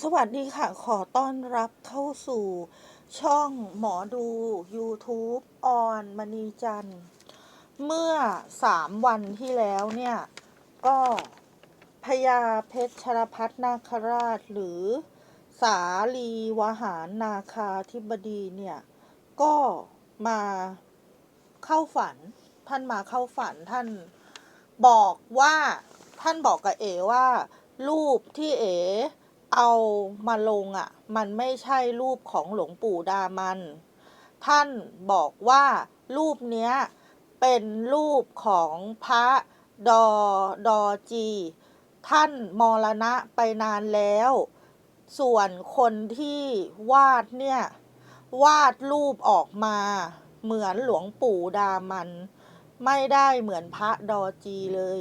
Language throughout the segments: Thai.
สวัสดีค่ะ ขอต้อนรับเข้าสู่ช่องหมอดู YouTube ออนมณีจันทร์เมื่อสามวันที่แล้วเนี่ย ก็พญาเพชรชรพัฒนาคราช หรือสาลีวหารนาคาธิบดีเนี่ย ก็มาเข้าฝัน ท่านมาเข้าฝันท่านบอกว่าท่านบอกกับเอว่า รูปที่เอ เอามาลงอะ่ะ มันไม่ใช่รูปของหลวงปู่ดามัน ท่านบอกว่ารูปเนี้ยเป็นรูปของพระดอดอจี ท่านมรณะไปนานแล้ว ส่วนคนที่วาดเนี่ย วาดรูปออกมา เหมือนหลวงปู่ดามัน ไม่ได้เหมือนพระดอจีเลย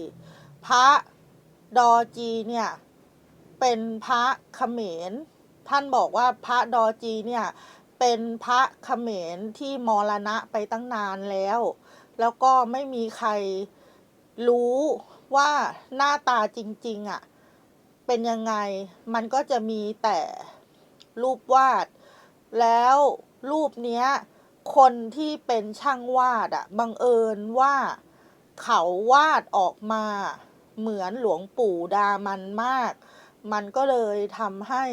พระดอจีเนี่ย เป็นพระเขมร ท่านบอกว่าพระดอจีเนี่ยเป็นพระเขมรที่มรณะไปตั้งนานแล้ว แล้วก็ไม่มีใครรู้ว่าหน้าตาจริงๆอะ่ะเป็นยังไงมันก็จะมีแต่รูปวาด แล้วรูปเนี้ยคนที่เป็นช่างวาดอะบังเอิญว่าเขาวาดออกมาเหมือนหลวงปู่ดามันมาก มันก็เลยทำให้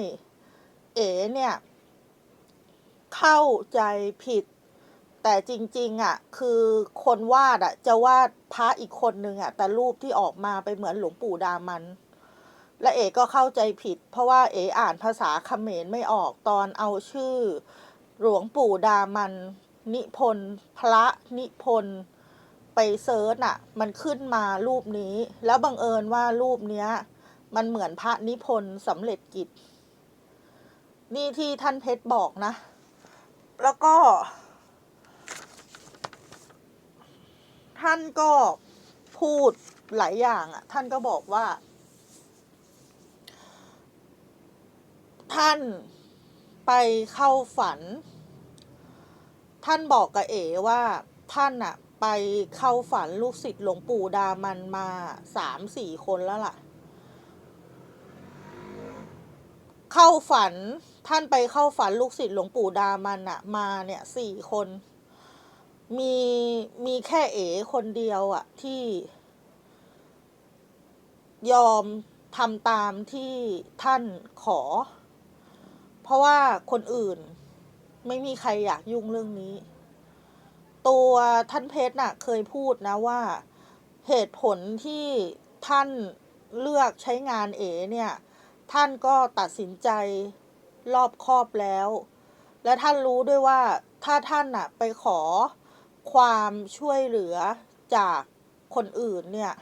เอ๋เนี่ย เข้าใจผิด แต่จริง ๆอะ คือคนวาดอะ จะวาดพระอีกคนนึงอะ แต่รูปที่ออกมาไปเหมือนหลวงปู่ดามัน และเอ๋ก็เข้าใจผิด เพราะว่าเอ๋อ่านภาษาเขมรไม่ออกตอนเอาชื่อ หลวงปู่ดามัน นิพนธ์พระนิพนธ์ไปเซิร์ชอะ มันขึ้นมารูปนี้ แล้วบังเอิญว่ารูปเนี้ย มันเหมือนพระนิพนธ์สำเร็จกิจ นี่ที่ท่านเพชรบอกนะ แล้วก็ ท่านก็พูดหลายอย่างอะ ท่านก็บอกว่า ท่านไปเข้าฝัน ท่านบอกกับเอ๋ว่าท่านอะ ไปเข้าฝันลูกศิษย์หลวงปู่ดามันมาสามสี่คนแล้วล่ะ เข้าฝันท่านไปเข้าฝันลูกศิษย์หลวงปู่ดามันอะมาเนี่ยสี่คน มีมีแค่เอ๋คนเดียวอะที่ยอมทำตามที่ท่านขอ เพราะว่าคนอื่นไม่มีใครอยากยุ่งเรื่องนี้ ตัวท่านเพชรน่ะ เคยพูดนะว่าเหตุผลที่ท่านเลือกใช้งานเอ๋เนี่ย ท่านก็ตัดสินใจรอบคอบแล้ว และท่านรู้ด้วยว่าถ้าท่านน่ะไปขอความช่วยเหลือจากคนอื่นเนี่ย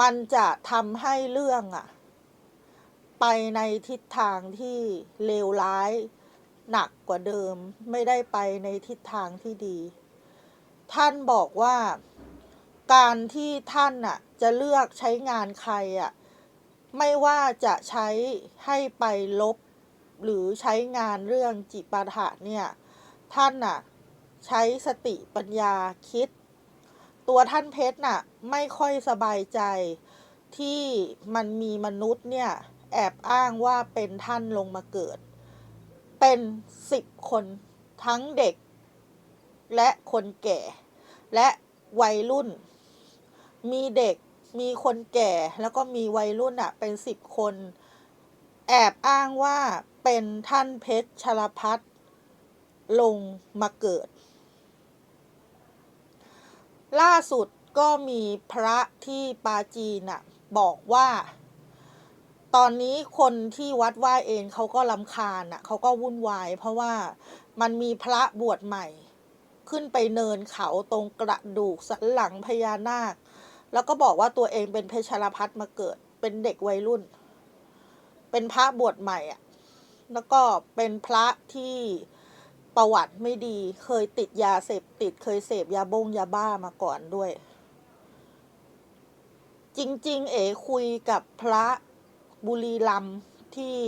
มันจะทำให้เรื่องอะไปในทิศทางที่เลวร้ายหนักกว่าเดิมไม่ได้ไปในทิศทางที่ดี ท่านบอกว่าการที่ท่านน่ะ จะเลือกใช้งานใครอะไม่ว่าจะใช้ให้ไปลบ หรือใช้งานเรื่องจิปาถะเนี่ย ท่านน่ะ ใช้สติปัญญาคิด ตัวท่านเพชรน่ะ ไม่ค่อยสบายใจ ที่มันมีมนุษย์เนี่ย แอบอ้างว่าเป็นท่านลงมาเกิด เป็นสิบคนทั้งเด็ก และคนแก่ และวัยรุ่นมีเด็ก มีคนแก่แล้วก็มีวัยรุ่นอะเป็นสิบคน แอบอ้างว่าเป็นท่านเพชรชลพัฒน์ลงมาเกิด ล่าสุดก็มีพระที่ปาจีนอะบอกว่า ตอนนี้คนที่วัดไหว้เองเขาก็ลำคาญอะเขาก็วุ่นวาย เพราะว่ามันมีพระบวชใหม่ ขึ้นไปเนินเขาตรงกระดูกสันหลังพญานาค แล้วก็บอกว่าตัวเองเป็นเพชรพัฒน์มาเกิด เป็นเด็กวัยรุ่น เป็นพระบวชใหม่อะแล้วก็เป็นพระที่ประวัติไม่ดี เคยติดยาเสพติด เคยเสพยาบงยาบ้ามาก่อนด้วย จริง ๆ เอ๋คุยกับพระบุรีรัมที่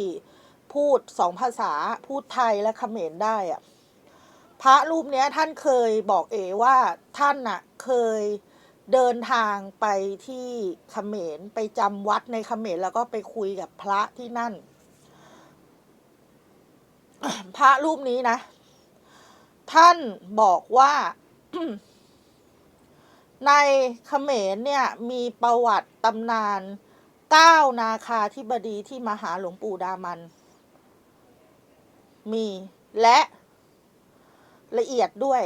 พูดสองภาษาพูดไทยและเขมรได้อะพระรูปเนี้ยท่านเคยบอกเอ๋ว่าท่านน่ะเคย เดินทางไปที่เขมรไปจำวัดในเขมรแล้วก็ไปคุยกับพระที่นั่น พระรูปนี้นะ ท่านบอกว่าในเขมรเนี่ยมีประวัติตำนานเก้านาคาธิบดีที่มาหาหลวงปู่ดามัน มีและละเอียดด้วย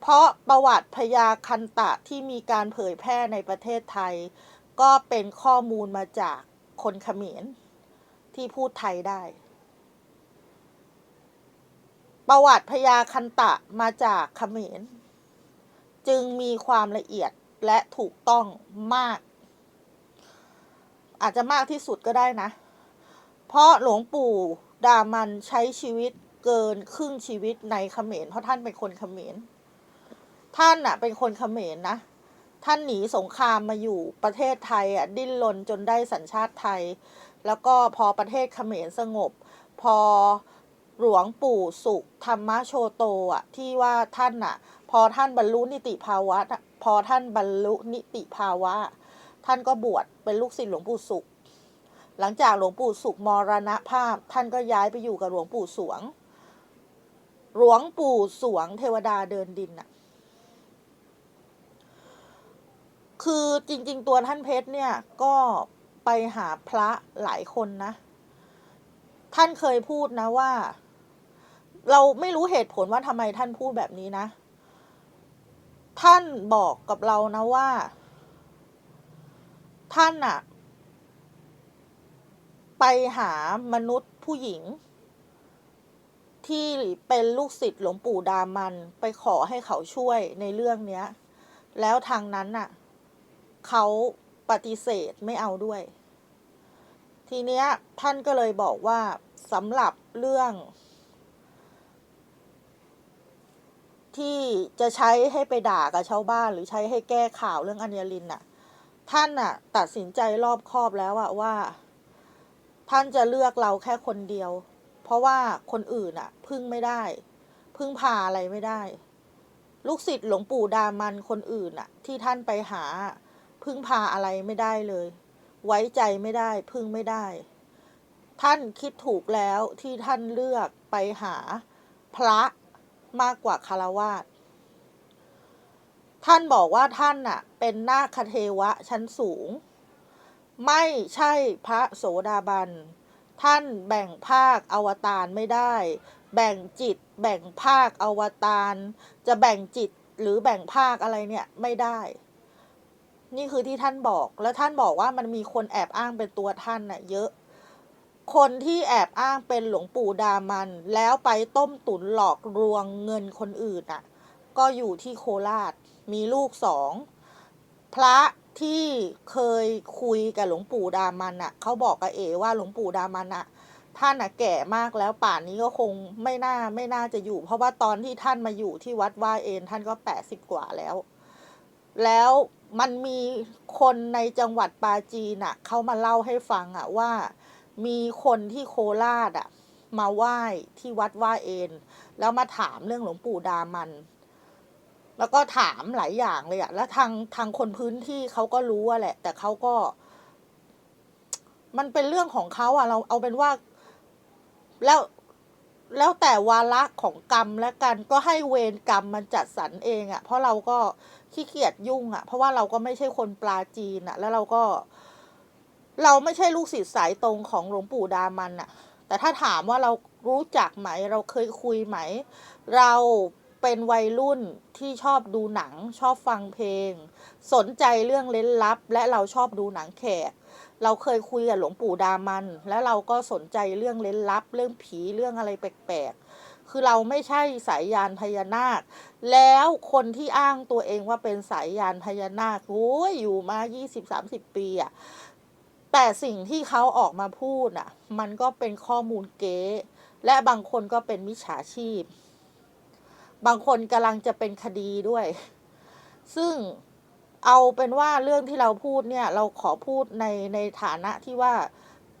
เพราะประวัติพญาคันตะที่มีการเผยแพร่ในประเทศไทย ก็เป็นข้อมูลมาจากคนเขมรที่พูดไทยได้ ประวัติพญาคันตะมาจากเขมร จึงมีความละเอียดและถูกต้องมาก อาจจะมากที่สุดก็ได้นะ เพราะหลวงปู่ดามันใช้ชีวิตเกินครึ่งชีวิตในเขมรเพราะท่านเป็นคนเขมร ท่านน่ะเป็นคนเขมรนะ ท่านหนีสงครามมาอยู่ประเทศไทยอะดิ้นรนจนได้สัญชาติไทย แล้วก็พอประเทศเขมรสงบ พอหลวงปู่สุขธรรมโชโตอะที่ว่าท่านอะพอท่านบรรลุนิติภาวะ พอท่านบรรลุนิติภาวะ ท่านก็บวชเป็นลูกศิษย์หลวงปู่สุข หลังจากหลวงปู่สุขมรณภาพ ท่านก็ย้ายไปอยู่กับหลวงปู่สวง หลวงปู่สวงเทวดาเดินดินน่ะ คือจริง ๆ ตัวท่านเพชรเนี่ยก็ไปหาพระหลายคนนะ ท่านเคยพูดนะว่า เราไม่รู้เหตุผลว่าทำไมท่านพูดแบบนี้นะ ท่านบอกกับเรานะว่า ท่านอะไปหามนุษย์ผู้หญิง ที่เป็นลูกศิษย์หลวงปู่ดามันไปขอให้เขาช่วยในเรื่องเนี้ย แล้วทางนั้นน่ะ เขาปฏิเสธไม่เอาด้วย ทีเนี้ยท่านก็เลยบอกว่าสำหรับเรื่อง ที่จะใช้ให้ไปด่ากับชาวบ้านหรือใช้ให้แก้ข่าวเรื่องอัญญลินน่ะ ท่านน่ะ ตัดสินใจรอบคอบแล้วอะว่า ท่านจะเลือกเราแค่คนเดียว เพราะว่าคนอื่นอะพึ่งไม่ได้ พึ่งพาอะไรไม่ได้ ลูกศิษย์หลวงปู่ดามันคนอื่นอะที่ท่านไปหา พึ่งพาอะไรไม่ได้เลย ไว้ใจไม่ได้ พึ่งไม่ได้ ท่านคิดถูกแล้วที่ท่านเลือกไปหาพระมากกว่าคารวาสท่านบอกว่าท่านน่ะ เป็นนาคเทวะชั้นสูง ไม่ใช่พระโสดาบัน ท่านแบ่งภาคอวตารไม่ได้ แบ่งจิต แบ่งภาคอวตารจะแบ่งจิตหรือแบ่งภาคอะไรเนี่ยไม่ได้ นี่คือที่ท่านบอก แล้วท่านบอกว่ามันมีคนแอบอ้างเป็นตัวท่านน่ะเยอะ คนที่แอบอ้างเป็นหลวงปู่ดามัน แล้วไปต้มตุ๋นหลอกลวงเงินคนอื่นอะ ก็อยู่ที่โคราช มีลูกสอง พระที่เคยคุยกับหลวงปู่ดามันอะ เขาบอกกับเอว่าหลวงปู่ดามันอะ ท่านอะแก่มากแล้วป่านนี้ก็คงไม่น่าไม่น่าจะอยู่ เพราะว่าตอนที่ท่านมาอยู่ที่วัดว่าเอนท่านก็แปดสิบกว่าแล้ว แล้ว มันมีคนในจังหวัดปาจีนอะเขามาเล่าให้ฟังอะว่ามีคนที่โคราชอะ มาไหว้ที่วัดว่าเอนแล้วมาถามเรื่องหลวงปู่ดามัน แล้วก็ถามหลายอย่างเลยอะแล้วทางทางคนพื้นที่เขาก็รู้อะแหละ แต่เขาก็ มันเป็นเรื่องของเขาอะเราเอาเป็นว่า แล้วแล้วแต่วาระของกรรมและกันก็ให้เวรกรรมมันจัดสรรเองอะ เพราะเราก็ ขี้เกียจยุ่งอะเพราะว่าเราก็ไม่ใช่คนปลาจีนอะแล้วเราก็ เราไม่ใช่ลูกศิษย์สายตรงของหลวงปู่ดามันอะแต่ถ้าถามว่าเรารู้จักไหม เราเคยคุยไหม เราเป็นวัยรุ่นที่ชอบดูหนัง ชอบฟังเพลง สนใจเรื่องเล้นลับ และเราชอบดูหนังแขก เราเคยคุยกับหลวงปู่ดามัน แล้วเราก็สนใจเรื่องเล้นลับ เรื่องผีเรื่องอะไรแปลกๆ คือเราไม่ใช่สายยานพญานาค แล้วคนที่อ้างตัวเองว่าเป็นสายยานพญานาคโอ้ยอยู่มา 20-30 ปีอะแต่สิ่งที่เขาออกมาพูดอะมันก็เป็นข้อมูลเก๊และบางคนก็เป็นมิจฉาชีพ บางคนกำลังจะเป็นคดีด้วย ซึ่งเอาเป็นว่าเรื่องที่เราพูดเนี่ย เราขอพูดในในฐานะที่ว่า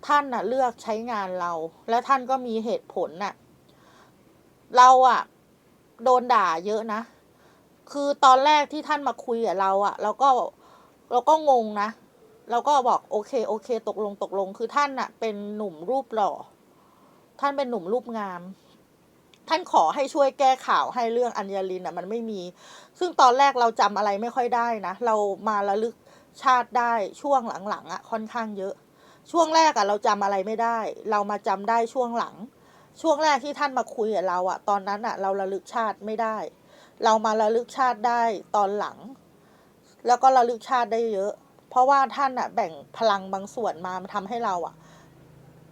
ท่านน่ะเลือกใช้งานเรา และท่านก็มีเหตุผลน่ะ เราอะโดนด่าเยอะนะ คือตอนแรกที่ท่านมาคุยกับเราอะเราก็เราก็งงนะ เราก็บอกโอเคโอเค ตกลงตกลงคือท่านอะเป็นหนุ่มรูปหล่อ ท่านเป็นหนุ่มรูปงาม ท่านขอให้ช่วยแก้ข่าวให้เรื่องอัญญลินอะมันไม่มี ซึ่งตอนแรกเราจำอะไรไม่ค่อยได้นะ เรามาระลึกชาติได้ช่วงหลังๆอะค่อนข้างเยอะ ช่วงแรกอะเราจำอะไรไม่ได้ เรามาจำได้ช่วงหลัง ช่วงแรกที่ท่านมาคุยกับเราอะตอนนั้นอะเราระลึกชาติไม่ได้ เรามาระลึกชาติได้ตอนหลัง แล้วก็ระลึกชาติได้เยอะ เพราะว่าท่านอะแบ่งพลังบางส่วนมาทำให้เราอะ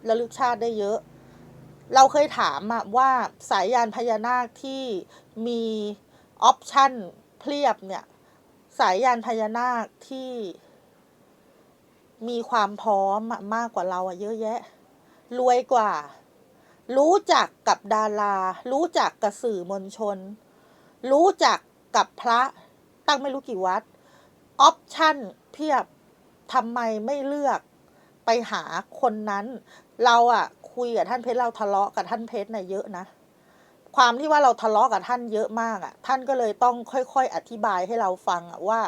ระลึกชาติได้เยอะ เราเคยถามอะว่าสายยานพญานาคที่มีออปชั่นเพียบเนี่ย สายยานพญานาคที่มีความพร้อมมากกว่าเราอะเยอะแยะ รวยกว่า รู้จักกับดารา รู้จักกับสื่อมวลชน รู้จักกับพระตั้งไม่รู้กี่วัด ออปชั่นเพียบทำไมไม่เลือกไปหาคนนั้น เราอะคุยกับท่านเพชรเราทะเลาะกับท่านเพชรน่ะเยอะนะ ความที่ว่าเราทะเลาะกับท่านเยอะมากอะท่านก็เลยต้องค่อยๆอธิบายให้เราฟังอะว่า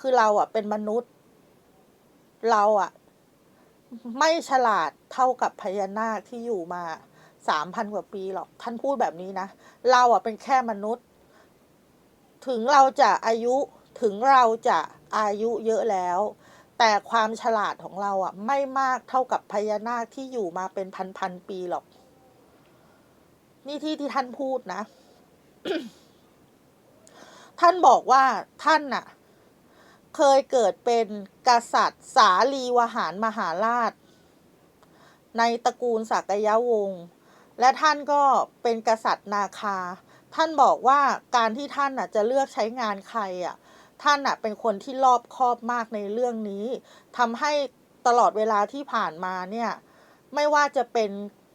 คือเราอะเป็นมนุษย์ เราอะไม่ฉลาดเท่ากับพญานาคที่อยู่มา สามพันกว่าปีหรอก ท่านพูดแบบนี้นะ เราอะเป็นแค่มนุษย์ ถึงเราจะอายุถึงเราจะอายุเยอะแล้ว แต่ความฉลาดของเราอะ ไม่มากเท่ากับพญานาคที่อยู่มาเป็นพันพันๆปีหรอก นี่ที่ที่ท่านพูดนะ ท่านบอกว่าท่านน่ะ เคยเกิดเป็นกษัตริย์ สาลีวหารมหาราช ในตระกูลสักยะวงศ์ และท่านก็เป็นกษัตริย์นาคา ท่านบอกว่าการที่ท่านน่ะจะเลือกใช้งานใครอะท่านน่ะเป็นคนที่รอบคอบมากในเรื่องนี้ทำให้ตลอดเวลาที่ผ่านมาเนี่ยไม่ว่าจะเป็น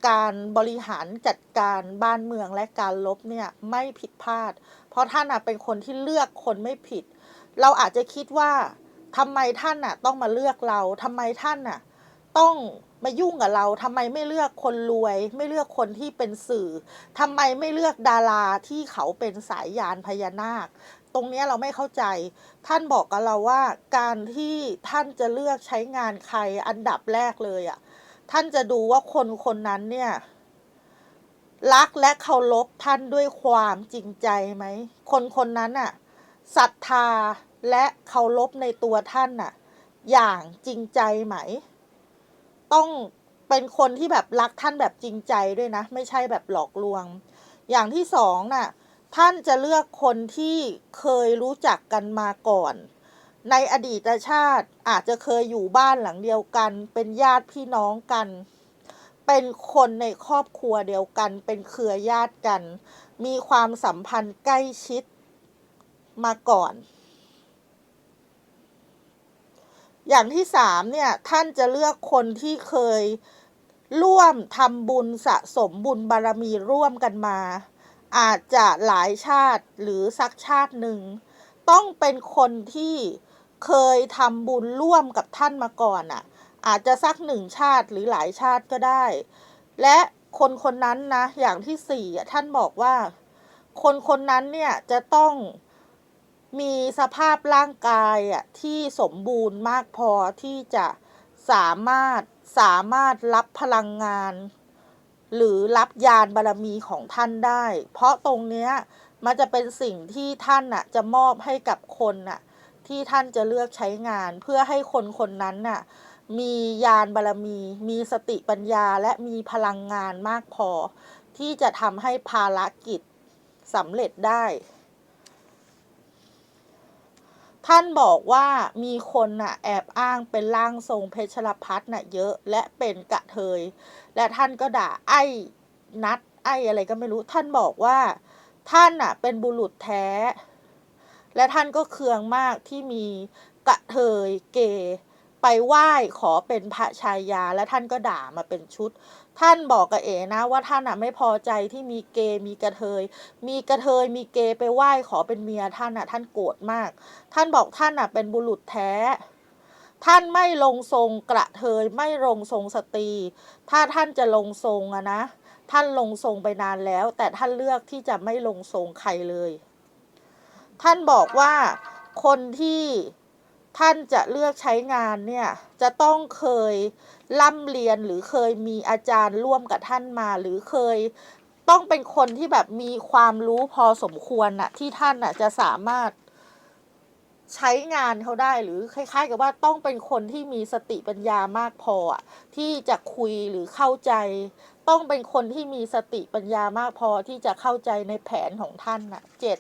การบริหารจัดการบ้านเมืองและการลบเนี่ยไม่ผิดพลาด เพราะท่านน่ะเป็นคนที่เลือกคนไม่ผิด เราอาจจะคิดว่าทำไมท่านน่ะต้องมาเลือกเราทำไมท่านน่ะต้อง มายุ่งกับเราทำไมไม่เลือกคนรวย ไม่เลือกคนที่เป็นสื่อทำไมไม่เลือกดาราที่เขาเป็นสายยานพญานาค ตรงนี้เราไม่เข้าใจ ท่านบอกกับเราว่า การที่ท่านจะเลือกใช้งานใครอันดับแรกเลยอะ ท่านจะดูว่าคนคนนั้นเนี่ยรักและเคารพท่านด้วยความจริงใจไหม คนคนนั้นน่ะศรัทธาและเคารพในตัวท่านน่ะ อย่างจริงใจไหม ต้องเป็นคนที่แบบรักท่านแบบจริงใจด้วยนะ ไม่ใช่แบบหลอกลวง อย่างที่สองน่ะท่านจะเลือกคนที่เคยรู้จักกันมาก่อน ในอดีตชาติอาจจะเคยอยู่บ้านหลังเดียวกัน เป็นญาติพี่น้องกัน เป็นคนในครอบครัวเดียวกัน เป็นเครือญาติกัน มีความสัมพันธ์ใกล้ชิดมาก่อน อย่างที่สามเนี่ยท่านจะเลือกคนที่เคยร่วมทำบุญสะสมบุญบารมีร่วมกันมา อาจจะหลายชาติหรือสักชาติหนึ่ง ต้องเป็นคนที่เคยทำบุญร่วมกับท่านมาก่อนอะ อาจจะสักหนึ่งชาติหรือหลายชาติก็ได้ และคนคนนั้นนะอย่างที่สี่ท่านบอกว่า คนคนนั้นเนี่ยจะต้อง มีสภาพร่างกายอะที่สมบูรณ์มากพอที่จะสามารถสามารถรับพลังงาน หรือรับยานบารมีของท่านได้ เพราะตรงเนี้ยมันจะเป็นสิ่งที่ท่านน่ะจะมอบให้กับคนน่ะที่ท่านจะเลือกใช้งานเพื่อให้คนคนนั้นน่ะมียานบารมี มีสติปัญญาและมีพลังงานมากพอ ที่จะทำให้ภารกิจสำเร็จได้ ท่านบอกว่ามีคนน่ะแอบอ้างเป็นร่างทรงเพชรพัฒน์น่ะเยอะและเป็นกะเทย และท่านก็ด่าไอ้นัดไอ้อะไรก็ไม่รู้ ท่านบอกว่าท่านน่ะเป็นบุรุษแท้ และท่านก็เคืองมากที่มีกะเทยเกย์ ไปไหว้ขอเป็นพระชายาและท่านก็ด่ามาเป็นชุด ท่านบอกกับเอ๋นะว่าท่านอะไม่พอใจที่มีเกย์มีกระเทย มีกระเทยมีเกย์ไปไหว้ขอเป็นเมียท่านอะ ท่านโกรธมาก ท่านบอกท่านอะเป็นบุรุษแท้ ท่านไม่ลงทรงกระเทยไม่ลงทรงสตรี ถ้าท่านจะลงทรงอะนะท่านลงทรงไปนานแล้ว แต่ท่านเลือกที่จะไม่ลงทรงใครเลย ท่านบอกว่าคนที่ ท่านจะเลือกใช้งานเนี่ยจะต้องเคยร่ำเรียนหรือเคยมีอาจารย์ร่วมกับท่านมาหรือเคยต้องเป็นคนที่แบบมีความรู้พอสมควรน่ะที่ท่านน่ะจะสามารถใช้งานเขาได้หรือคล้ายๆ กับว่าต้องเป็นคนที่มีสติปัญญามากพอที่จะคุยหรือเข้าใจ ต้องเป็นคนที่มีสติปัญญามากพอที่จะเข้าใจในแผนของท่านน่ะเจ็ด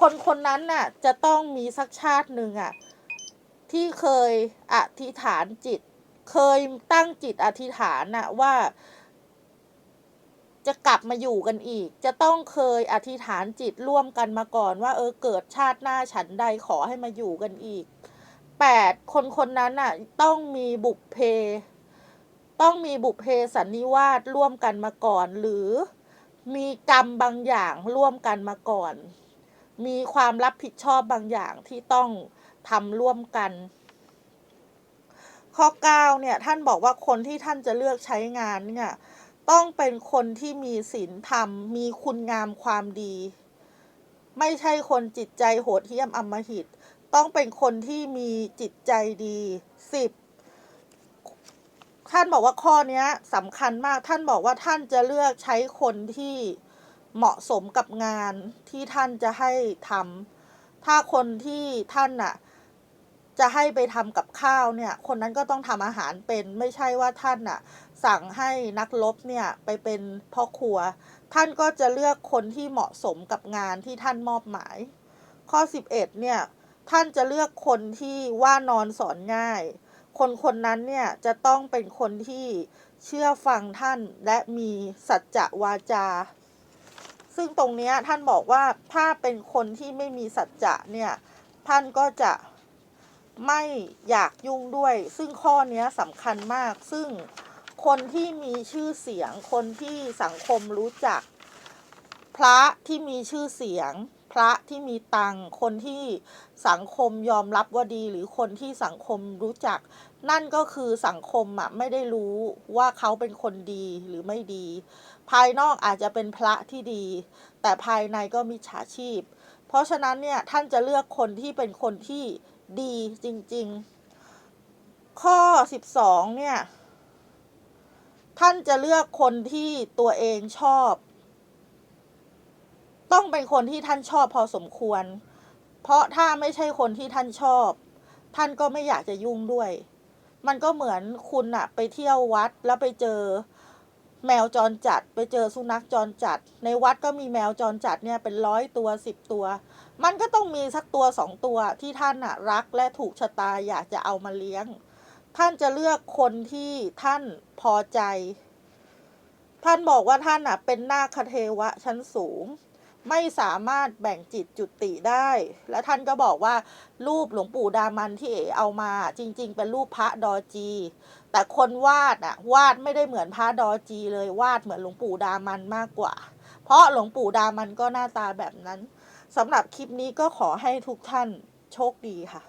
คนคนนั้นน่ะจะต้องมีสักชาติหนึ่งอะที่เคยอธิษฐานจิต เคยตั้งจิตอธิษฐานน่ะว่า จะกลับมาอยู่กันอีก จะต้องเคยอธิษฐานจิตร่วมกันมาก่อน ว่า เออเกิดชาติหน้าฉันใดขอให้มาอยู่กันอีกแปดคนคนนั้นน่ะต้องมีบุพเพ ต้องมีบุพเพสันนิวาสร่วมกันมาก่อน หรือมีกรรมบางอย่างร่วมกันมาก่อน มีความรับผิดชอบบางอย่างที่ต้องทำร่วมกัน ข้อ 9 เนี่ย ท่านบอกว่าคนที่ท่านจะเลือกใช้งานเนี่ยต้องเป็นคนที่มีศีลธรรม มีคุณงามความดี ไม่ใช่คนจิตใจโหดเหี้ยมอำมหิต ต้องเป็นคนที่มีจิตใจดีสิบท่านบอกว่าข้อนี้สำคัญมากท่านบอกว่าท่านจะเลือกใช้คนที่ เหมาะสมกับงานที่ท่านจะให้ทำถ้าคนที่ท่านน่ะจะให้ไปทำกับข้าวเนี่ย คนนั้นก็ต้องทำอาหารเป็นไม่ใช่ว่าท่านน่ะ สั่งให้นักรบเนี่ยไปเป็นพ่อครัว ท่านก็จะเลือกคนที่เหมาะสมกับงานที่ท่านมอบหมาย ข้อ 11 เนี่ย ท่านจะเลือกคนที่ว่านอนสอนง่าย คนคนนั้นเนี่ย จะต้องเป็นคนที่เชื่อฟังท่านและมีสัจจะวาจา ซึ่งตรงนี้ท่านบอกว่าถ้าเป็นคนที่ไม่มีสัจจะเนี่ยท่านก็จะไม่อยากยุ่งด้วย ซึ่งข้อนี้สำคัญมาก ซึ่งคนที่มีชื่อเสียง คนที่สังคมรู้จัก พระที่มีชื่อเสียง พระที่มีตังค์คนที่สังคมยอมรับว่าดีหรือคนที่สังคมรู้จัก นั่นก็คือสังคมอะไม่ได้รู้ว่าเขาเป็นคนดีหรือไม่ดี ภายนอกอาจจะเป็นพระที่ดี แต่ภายในก็มีฉาชีพ เพราะฉะนั้นเนี่ยท่านจะเลือกคนที่เป็นคนที่ดีจริง ๆ ข้อ 12 เนี่ย ท่านจะเลือกคนที่ตัวเองชอบ ต้องเป็นคนที่ท่านชอบพอสมควร เพราะถ้าไม่ใช่คนที่ท่านชอบ ท่านก็ไม่อยากจะยุ่งด้วย มันก็เหมือนคุณอะไปเที่ยววัดแล้วไปเจอ แมวจรจัดไปเจอสุนัขจรจัด ในวัดก็มีแมวจรจัดเนี่ยเป็นร้อยตัวสิบตัว มันก็ต้องมีสักตัวสองตัวที่ท่านอะรักและถูกชะตาอยากจะเอามาเลี้ยง ท่านจะเลือกคนที่ท่านพอใจ ท่านบอกว่าท่านอะเป็นนาคเทวะชั้นสูง ไม่สามารถแบ่งจิตจุติได้ และท่านก็บอกว่า รูปหลวงปู่ดามันที่เอเอามา จริง ๆ เป็นรูปพระดอจี แต่คนวาดอะวาดไม่ได้เหมือนพระดอจีเลยวาดเหมือนหลวงปู่ดามันมากกว่า เพราะหลวงปู่ดามันก็หน้าตาแบบนั้นสำหรับคลิปนี้ก็ขอให้ทุกท่านโชคดีค่ะ